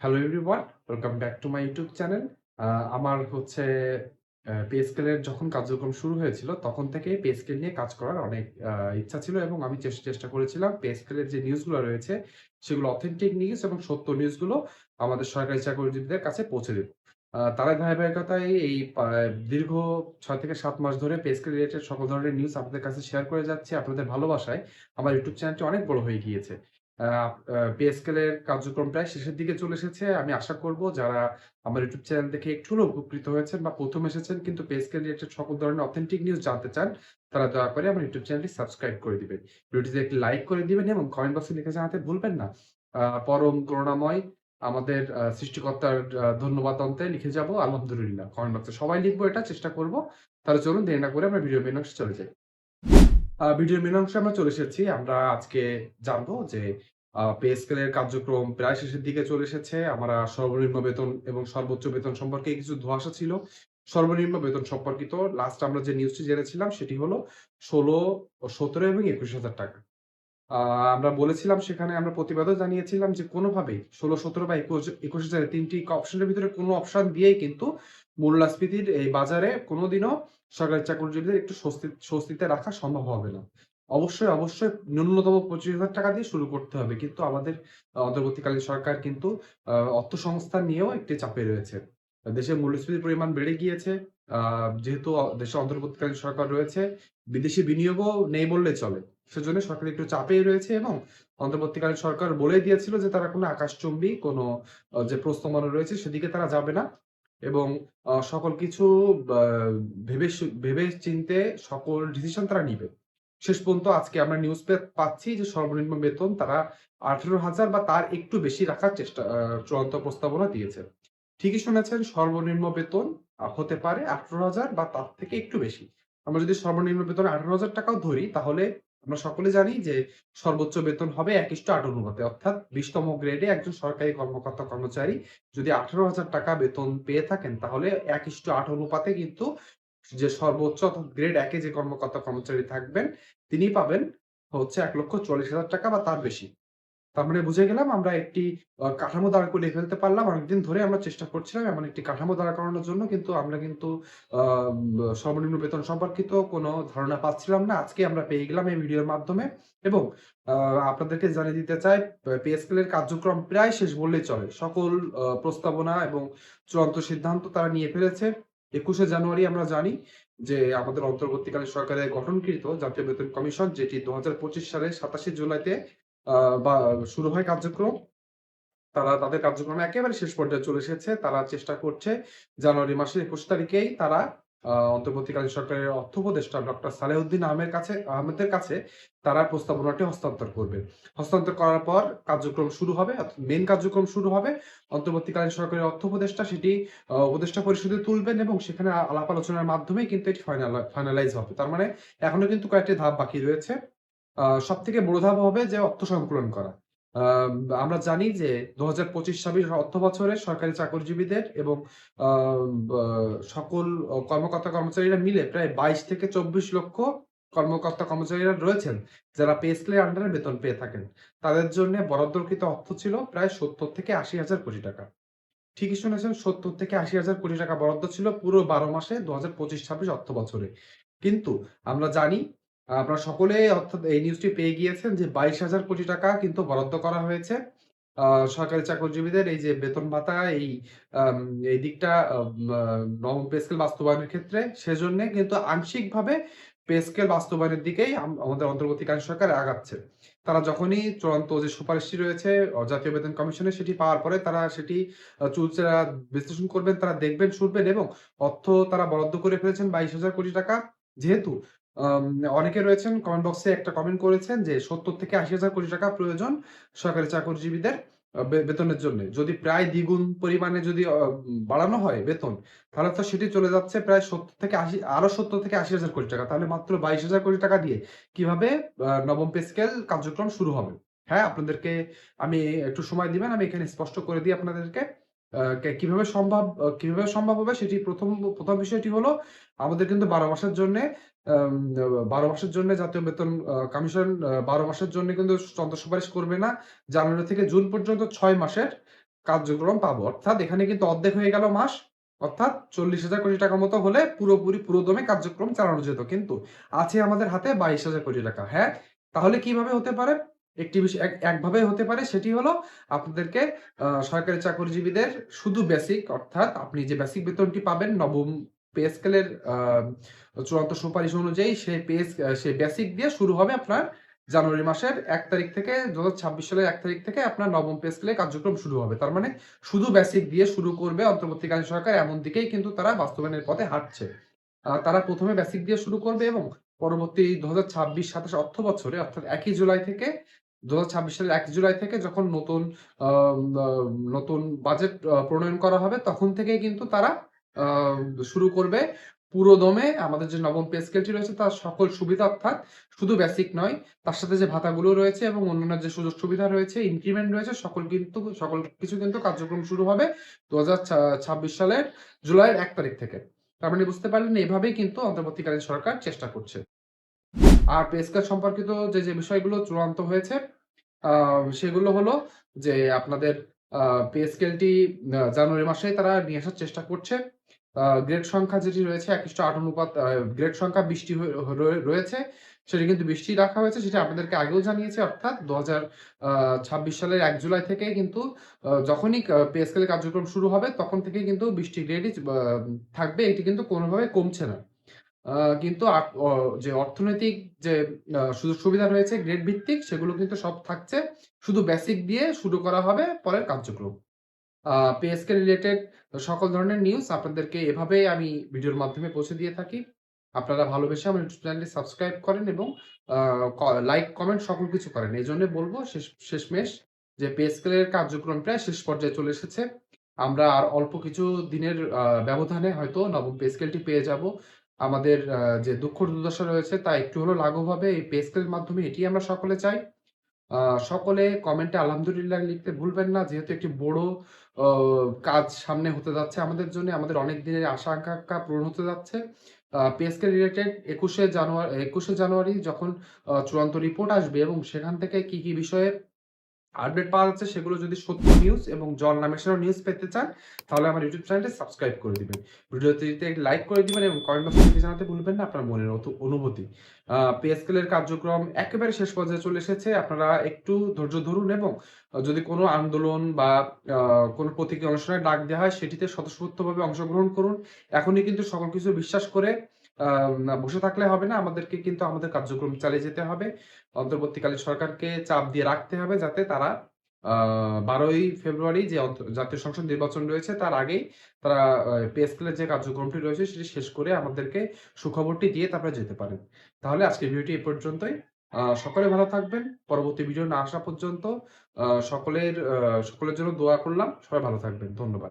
Hello everyone welcome back to my YouTube channel আমার হচ্ছে pay স্কেলের যখন কার্যক্রম শুরু হয়েছিল, তখন থেকে পে স্কেল নিয়ে কাজ করার অনেক ইচ্ছা ছিল এবং আমি চেষ্টা চেষ্টা করেছিলাম পে স্কেলের যে নিউজগুলো রয়েছে, সেগুলো অথেন্টিক নিউজ এবং সত্য নিউজগুলো আমাদের সরকারি চাকরিজীবীদের কাছে পৌঁছে দেব। তার ধারাবাহিকতায় এই দীর্ঘ ছয় থেকে সাত মাস ধরে পে স্কেল রিলেটেড সকল ধরনের নিউজ আপনাদের কাছে শেয়ার করে যাচ্ছি। আপনাদের ভালোবাসায় আমার ইউটিউব চ্যানেলটি অনেক বড় হয়ে গিয়েছে। পে স্কেলের কার্যক্রম প্রায় শেষের দিকে চলে এসেছে। আমি আশা করব যারা আমার ইউটিউব চ্যানেল দেখে একটু হলেও উপকৃত হয়েছেন বা প্রথম এসেছেন কিন্তু পিএসকেল স্কেল রিলেটেড সকল ধরনের অথেন্টিক নিউজ জানতে চান, তারা দয়া করে আমার ইউটিউব চ্যানেলটি সাবস্ক্রাইব করে দিবেন। ভিডিওটিতে একটি লাইক করে দিবেন এবং কমেন্ট বক্সে লিখে জানাতে ভুলবেন না। পরম করুণাময় আমাদের সৃষ্টিকর্তার ধন্যবাদ অন্তে লিখে যাব। আলহামদুলিল্লাহ। কমেন্ট বক্সে সবাই লিখব এটা, চেষ্টা করব। তাহলে চলুন দেরি না করে আমরা ভিডিও মেন চলে যাই। ভিডিওর মেন অংশে আমরা চলে এসেছি। আমরা আজকে জানব যে পে স্কেলের কার্যক্রম প্রায় শেষের দিকে চলে এসেছে। আমরা সর্বনিম্ন বেতন এবং সর্বোচ্চ বেতন সম্পর্কে কিছু ধোয়াশা ছিল। সর্বনিম্ন বেতন সম্পর্কিত লাস্ট আমরা যে নিউজটি জেনেছিলাম, সেটি হলো ষোলো, সতেরো এবং একুশ হাজার টাকা। আমরা বলেছিলাম সেখানে আমরা প্রতিবাদও জানিয়েছিলাম যে কোনোভাবেই ষোলো, সতেরো বা একুশ একুশ হাজার তিনটি অপশনের ভিতরে কোনো অপশন দিয়েই কিন্তু মূল্যস্ফীতির এই বাজারে কোনোদিনও সরকারি চাকরিজীবীদের একটু স্বস্তি, স্বস্তিতে রাখা সম্ভব হবে না। অবশ্যই অবশ্যই ন্যূনতম পঁচিশ হাজার টাকা দিয়ে শুরু করতে হবে। কিন্তু আমাদের অন্তর্বর্তীকালীন সরকার কিন্তু অর্থ সংস্থান নিয়েও একটি চাপে রয়েছে। দেশে মূল্যস্ফীতির পরিমাণ বেড়ে গিয়েছে। যেহেতু দেশে অন্তর্বর্তীকালীন সরকার রয়েছে, বিদেশি বিনিয়োগও নেই বললে চলে। সেজন্য সরকার একটু চাপেই রয়েছে এবং অন্তর্বর্তীকালীন সরকার বলে দিয়েছিল যে তারা কোনো আকাশচুম্বী, কোনো যে প্রস্তাবনা রয়েছে সেদিকে তারা যাবে না। এবং সকল কিছু ভেবে ভেবে চিনতে সকল ডিসিশন তারা নিবে। শেষ পর্যন্ত আজকে আমরা নিউজ পাচ্ছি যে সর্বনিম্ন বেতন তারা আঠেরো হাজার বা তার একটু বেশি রাখার চেষ্টা চূড়ান্ত প্রস্তাবনা দিয়েছে। ঠিকই শুনেছেন, সর্বনিম্ন বেতন হতে পারে আঠারো হাজার বা তার থেকে একটু বেশি। আমরা যদি সর্বনিম্ন বেতন আঠারো হাজার টাকাও ধরি, তাহলে আমরা সকলে জানি যে সর্বোচ্চ বেতন হবে এক ইস্টু আট অনুপাতে অর্থাৎ বিশতম গ্রেডে একজন সরকারি কর্মকর্তা কর্মচারী যদি আঠারো হাজার টাকা বেতন পেয়ে থাকেন, তাহলে এক ইস্টু আট অনুপাতে কিন্তু যে সর্বোচ্চ অর্থাৎ গ্রেড একে যে কর্মকর্তা কর্মচারী থাকবেন, তিনি পাবেন হচ্ছে এক লক্ষ চল্লিশ হাজার টাকা বা তার বেশি। তার মানে বুঝে গেলাম আমরা একটি কাঠামো দাঁড় করিয়ে ফেলতে পারলাম। অনেকদিন ধরে আমরা চেষ্টা করছিলাম এমন একটি কাঠামো দাঁড় করানোর জন্য, কিন্তু আমরা কিন্তু সর্বনিম্ন বেতন সম্পর্কিত কোনো ধারণা পাচ্ছিলাম না। আজকে আমরা পেয়ে গেলাম এই ভিডিওর মাধ্যমে এবং আপনাদেরকে জানিয়ে দিতে চাই, পে স্কেলের কার্যক্রম প্রায় শেষ বললেই চলে। সকল প্রস্তাবনা এবং চূড়ান্ত সিদ্ধান্ত তারা নিয়ে ফেলেছে। একুশে জানুয়ারি আমরা জানি যে আমাদের অন্তর্বর্তীকালীন সরকারের গঠনকৃত জাতীয় বেতন কমিশন, যেটি পঁচিশ সালের সাতাশে জুলাইতে বা শুরু হয় কার্যক্রম। তারা তাদের কার্যক্রম একেবারে শেষ পর্যায়ে চলে এসেছে। তারা চেষ্টা করছে জানুয়ারি মাসের একুশ তারিখেই তারা অন্তর্বর্তীকালীন সরকারের অর্থ উপদেষ্টা ডক্টর সালেউদ্দিন আহমেদের কাছে আহমেদের কাছে তারা প্রস্তাবনাটি হস্তান্তর করবে। হস্তান্তর করার পর কার্যক্রম শুরু হবে মেন কার্যক্রম শুরু হবে। অন্তর্বর্তীকালীন সরকারের অর্থ উপদেষ্টা সেটি উপদেষ্টা পরিষদে তুলবেন এবং সেখানে আলাপ আলোচনার মাধ্যমে কিন্তু এটি ফাইনাল ফাইনালাইজ হবে। তার মানে এখনও কিন্তু কয়েকটি ধাপ বাকি রয়েছে। সব থেকে বড় ধাপ হবে যে অর্থ সংকুলন করা। আমরা জানি যে দু হাজার পঁচিশ ছাব্বিশ অর্থ বছরে সরকারি চাকরিজীবীদের এবং সকল কর্মকর্তা কর্মচারীরা মিলে প্রায় বাইশ থেকে চব্বিশ লক্ষ কর্মকর্তা কর্মচারীরা রয়েছেন যারা পে স্কেলের আন্ডারে বেতন পেয়ে থাকেন। তাদের জন্য বরাদ্দকৃত অর্থ ছিল প্রায় সত্তর থেকে আশি হাজার কোটি টাকা। ঠিকই শুনেছেন, সত্তর থেকে আশি হাজার কোটি টাকা বরাদ্দ ছিল পুরো বারো মাসে দু হাজার পঁচিশ ছাব্বিশ অর্থ বছরে। কিন্তু আমরা জানি আপনারা সকলে অর্থাৎ এই নিউজটি পেয়ে গিয়েছেন যে বাইশ হাজার কোটি টাকা কিন্তু বরাদ্দ করা হয়েছে। সরকারি চাকরিজীবীদের এই যে বেতন ভাতা, এই এই দিকটা নবম পে স্কেল বাস্তবায়নের ক্ষেত্রে, সেজন্য কিন্তু আংশিকভাবে পে স্কেল বাস্তবায়নের দিকেই আমাদের অন্তর্বর্তীকালীন সরকার আগাচ্ছে। তারা যখনই চূড়ান্ত যে সুপারিশটি রয়েছে, জাতীয় বেতন কমিশনে সেটি পাওয়ার পরে তারা সেটি চুলচেরা বিশ্লেষণ করবেন, তারা দেখবেন, শুনবেন এবং অর্থ তারা বরাদ্দ করে ফেলেছেন বাইশ হাজার কোটি টাকা। যেহেতু অনেকে রয়েছেন কমেন্ট বক্সে একটা কমেন্ট করেছেন যে সত্তর থেকে আশি হাজার কোটি টাকা প্রয়োজন সরকারি চাকরিজীবীদের বেতনের জন্য। যদি প্রায় দ্বিগুণ পরিমাণে যদি বাড়ানো হয় বেতন, তাহলে তো সেটি চলে যাচ্ছে প্রায় সত্তর থেকে আশি, আরও সত্তর থেকে আশি হাজার কোটি টাকা। তাহলে মাত্র বাইশ হাজার কোটি টাকা দিয়ে কীভাবে নবম পে স্কেল কার্যক্রম শুরু হবে? হ্যাঁ আপনাদেরকে আমি একটু সময় দিবেন, আমি এখানে স্পষ্ট করে দিই আপনাদেরকে কীভাবে সম্ভব কীভাবে সম্ভব হবে সেটি প্রথম প্রথম বিষয়টি হলো, আমাদের কিন্তু বারো মাসের জন্য বারো মাসের জন্য জাতীয় বেতন কমিশন বারো মাসের জন্য কিন্তু চন্দ্র সুপারিশ করবে না জানুয়ারি থেকে জুন পর্যন্ত ছয় মাসের কার্যক্রম পাবো। অর্থাৎ এখানে কিন্তু অর্ধেক হয়ে গেল মাস। অর্থাৎ ৪০,০০০ কোটি টাকা মতো হলে পুরোপুরি পুরোদমে কার্যক্রম চালানো যেত। কিন্তু আছে আমাদের হাতে ২২,০০০ কোটি টাকা। হ্যাঁ? তাহলে কীভাবে হতে পারে? একটি বিষয় এক একভাবে হতে পারে সেটি হলো আপনাদেরকে সরকারি চাকরিজীবীদের শুধু বেসিক অর্থাৎ আপনি যে বেসিক বেতনটি পাবেন নবম পে স্কেলের চূড়ান্ত সুপারিশ অনুযায়ী সেই পে আ সেই বেসিক দিয়ে শুরু হবে আপনার জানুয়ারি মাসের এক তারিখ থেকে ২০২৬ সালের এক তারিখ থেকে আপনার নবম পে স্কেলে কার্যক্রম শুরু হবে। তার মানে শুধু বেসিক দিয়ে শুরু করবে অন্তর্বর্তীকালীন সরকার, এমন দিকেই কিন্তু তারা বাস্তবায়নের পথে হাঁটছে। তারা ১ম এ বেসিক দিয়ে শুরু করবে এবং পরবর্তী ২০২৬-২৭ অর্থ বছরে, অর্থাৎ একই জুলাই থেকে ২০২৬ সালের এক জুলাই থেকে যখন নতুন নতুন বাজেট প্রণয়ন করা হবে, তখন থেকেই কিন্তু তারা শুরু করবে পুরোদমে আমাদের যে নবম পে স্কেলটি রয়েছে তার সকল সুবিধা অর্থাৎ শুধু বেসিক নয়, তার সাথে যে ভাতাগুলো রয়েছে এবং অন্যান্য যে সুযোগ সুবিধা রয়েছে, ইনক্রিমেন্ট রয়েছে সকল কিন্তু সকল কিছু কিন্তু কার্যক্রম শুরু হবে ২০২৬ সালের জুলাইয়ের এক তারিখ থেকে। তার মানে বুঝতে পারলেন এভাবেই কিন্তু অন্তর্বর্তীকালীন সরকার চেষ্টা করছে। আর পে স্কেল সম্পর্কিত যে, যে বিষয়গুলো চূড়ান্ত হয়েছে সেগুলো হলো যে আপনাদের পে স্কেলটি জানুয়ারি মাসেই তারা নিয়ে আসার চেষ্টা করছে। গ্রেড সংখ্যা যেটি রয়েছে ১:৮ অনুপাত, আ, গ্রেড সংখ্যা বৃষ্টি রয়েছে। সেটি কিন্তু বৃষ্টি রাখা হয়েছে, সেটা আপনাদেরকে আগেও জানিয়েছি, অর্থাৎ ২০২৬ সালের এক জুলাই থেকে কিন্তু যখনই কা পে স্কেলের কার্যক্রম শুরু হবে, তখন থেকেই কিন্তু ২০ টি গ্রেডই থাকবে। এটি কিন্তু কোনোভাবে কমছে না। কিন্তু যে অর্থনৈতিক যে সুযোগ সুবিধা রয়েছে গ্রেড ভিত্তিক সেগুলো কিন্তু সব থাকছে। শুধু বেসিক দিয়ে শুরু করা হবে পরের কার্যক্রম। আ পে স্কেল রিলেটেড সকল ধরনের নিউজ আপনাদেরকে এভাবেই আমি ভিডিওর মাধ্যমে পৌঁছে দিয়ে থাকি। আপনারা ভালোবেসে আমার ইউটিউব চ্যানেলটি সাবস্ক্রাইব করেন এবং লাইক, কমেন্ট সকল কিছু করেন। এজন্য বলব শেষ শেষমেশ যে পে স্কেলের কার্যক্রম প্রায় শেষ পর্যায়ে চলে এসেছে। আমরা আর অল্প কিছু দিনের ব্যবধানে হয়তো নবম পে স্কেলটি পেয়ে যাব। আমাদের যে দুঃখ দুর্দশা রয়েছে তা একটু হলেও লাঘব হবে এই পে স্কেলের মাধ্যমে এটি আমরা সকলে চাই। সকলে কমেন্টে আলহামদুলিল্লাহ লিখতে ভুলবেন না। যেহেতু একটি বড় কাজ সামনে হতে যাচ্ছে আমাদের জন্য। আমাদের অনেক দিনের আশা আকাঙ্ক্ষা পূরণ হতে যাচ্ছে। আ রিলেটেড একুশে জানুয়ারি একুশে জানুয়ারি যখন চূড়ান্ত রিপোর্ট আসবে এবং সেখান থেকে কি, কি বিষয়ে আপডেট পাওয়া যাচ্ছে, সেগুলো যদি সত্য নিউজ এবং জলনা মেশানো নিউজ পেতে চান, তাহলে আমার ইউটিউব চ্যানেলটি সাবস্ক্রাইব করে দিবেন। ভিডিওটিতে লাইক করে দিবেন এবং কমেন্ট বক্সে জানাতে ভুলবেন না, আপনার মনের অনুভূতি। আ পে কার্যক্রম একেবারে শেষ পর্যায়ে চলে এসেছে। আপনারা একটু ধৈর্য ধরুন এবং যদি কোনো আন্দোলন বা কোনো প্রতীকী অনুষ্ঠানের ডাক দেওয়া হয়, সেটিতে স্বতঃস্ফূর্তভাবে অংশগ্রহণ করুন। এখনই কিন্তু সকল কিছু বিশ্বাস করে বসে থাকলে হবে না। আমাদেরকে কিন্তু আমাদের কার্যক্রম চালিয়ে যেতে হবে। অন্তর্বর্তীকালীন সরকারকে চাপ দিয়ে রাখতে হবে যাতে তারা বারোই ফেব্রুয়ারি যে জাতীয় সংসদ নির্বাচন রয়েছে, তার আগেই তারা আ যে কার্যক্রমটি রয়েছে, সেটি শেষ করে আমাদেরকে সুখবরটি দিয়ে তারপরে যেতে পারেন। তাহলে আজকের ভিডিওটি এ পর্যন্তই। সকলে ভালো থাকবেন। পরবর্তী ভিডিও না আসা পর্যন্ত সকলের সকলের জন্য দোয়া করলাম। সবাই ভালো থাকবেন। ধন্যবাদ।